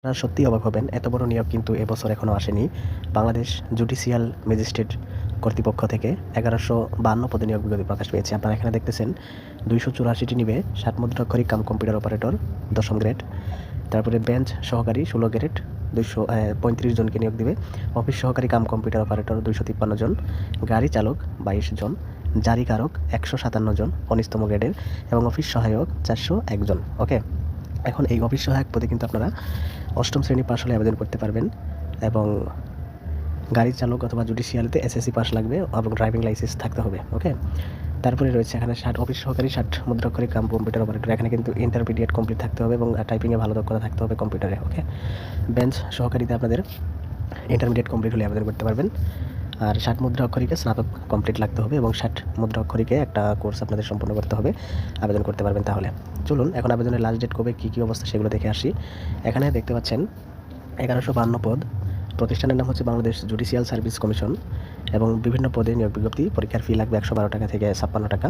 আপনারা সত্যিই অবাক হবেন, এত বড় নিয়োগ কিন্তু এবছর এখনও আসেনি। বাংলাদেশ জুডিশিয়াল ম্যাজিস্ট্রেট কর্তৃপক্ষ থেকে এগারোশো বান্ন পদে নিয়োগ বিজ্ঞপ্তি প্রকাশ পেয়েছে। আপনারা এখানে দেখতেছেন, দুইশো চুরাশিটি নিবে, ষাট মুদ্রাক্ষরিক কাম কম্পিউটার অপারেটর, দশম গ্রেড। তারপরে বেঞ্চ সহকারী, ষোলো গ্রেড, দুইশো পঁয়ত্রিশ জনকে নিয়োগ দিবে। অফিস সহকারী কাম কম্পিউটার অপারেটর, দুইশো তিপ্পান্ন জন। গাড়ি চালক, বাইশ জন। জারিকারক একশো সাতান্ন জন কনিষ্ঠতম গ্রেডের। এবং অফিস সহায়ক, চারশো একজন ওকে? এখন এই অফিস সহায়ক পদে কিন্তু আপনারা অষ্টম শ্রেণি পাশ হলে আবেদন করতে পারবেন এবং গাড়ি চালক অথবা জুডিশিয়ালিতে এসএসসি পাস লাগবে এবং ড্রাইভিং লাইসেন্স থাকতে হবে ওকে তারপরে রয়েছে এখানে ষাট, অফিস সহকারী ষাট মুদ্রাক্ষরিক কাম কম্পিউটার অপারেটর এখানে কিন্তু ইন্টারমিডিয়েট কমপ্লিট থাকতে হবে এবং টাইপিংয়ে ভালো দক্ষতা থাকতে হবে কম্পিউটারে ওকে বেঞ্চ সহকারীতে আপনাদের ইন্টারমিডিয়েট কমপ্লিট হলে আবেদন করতে পারবেন। আর ষাট মুদ্রা অক্ষরিকে স্নাতক কমপ্লিট লাগতে হবে এবং ষাট মুদ্রা অক্ষরিকে একটা কোর্স আপনাদের সম্পূর্ণ করতে হবে। আবেদন করতে পারবেন তাহলে। চলুন, এখন আবেদনের লাস্ট ডেট কবে, কী কী অবস্থা সেগুলো দেখে আসি। এখানে দেখতে পাচ্ছেন, এগারোশো বান্ন পদ। প্রতিষ্ঠানের নাম হচ্ছে বাংলাদেশ জুডিশিয়াল সার্ভিস কমিশন এবং বিভিন্ন পদে নিয়োগ বিজ্ঞপ্তি, পরীক্ষার ফি লাগবে একশো বারো টাকা থেকে ছাপ্পান্ন টাকা।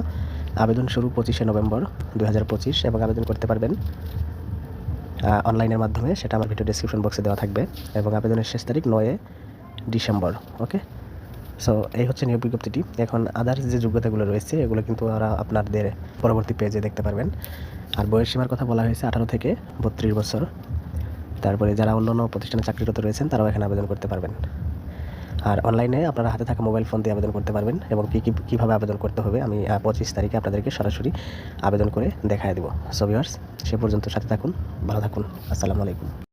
আবেদন শুরু পঁচিশে নভেম্বর দু হাজার পঁচিশ এবং আবেদন করতে পারবেন অনলাইনের মাধ্যমে। সেটা আমার ভিডিও ডিসক্রিপশন বক্সে দেওয়া থাকবে এবং আবেদনের শেষ তারিখ নয় ডিসেম্বর ওকে সো এই হচ্ছে নিয়োগ বিজ্ঞপ্তিটি। এখন আদার্স যে যোগ্যতাগুলো রয়েছে, এগুলো কিন্তু ওরা আপনাদের পরবর্তী পেজে দেখতে পারবেন। আর বয়স সীমার কথা বলা হয়েছে আঠারো থেকে বত্রিশ বছর। তারপরে যারা অন্য অন্য প্রতিষ্ঠানে চাকরিরত রয়েছেন, তারাও এখানে আবেদন করতে পারবেন। আর অনলাইনে আপনারা হাতে থাকা মোবাইল ফোন দিয়ে আবেদন করতে পারবেন এবং কী কী, কীভাবে আবেদন করতে হবে, আমি পঁচিশ তারিখে আপনাদেরকে সরাসরি আবেদন করে দেখায় দেবো। সো ভিউয়ার্স সে পর্যন্ত সাথে থাকুন, ভালো থাকুন। আসসালামু আলাইকুম।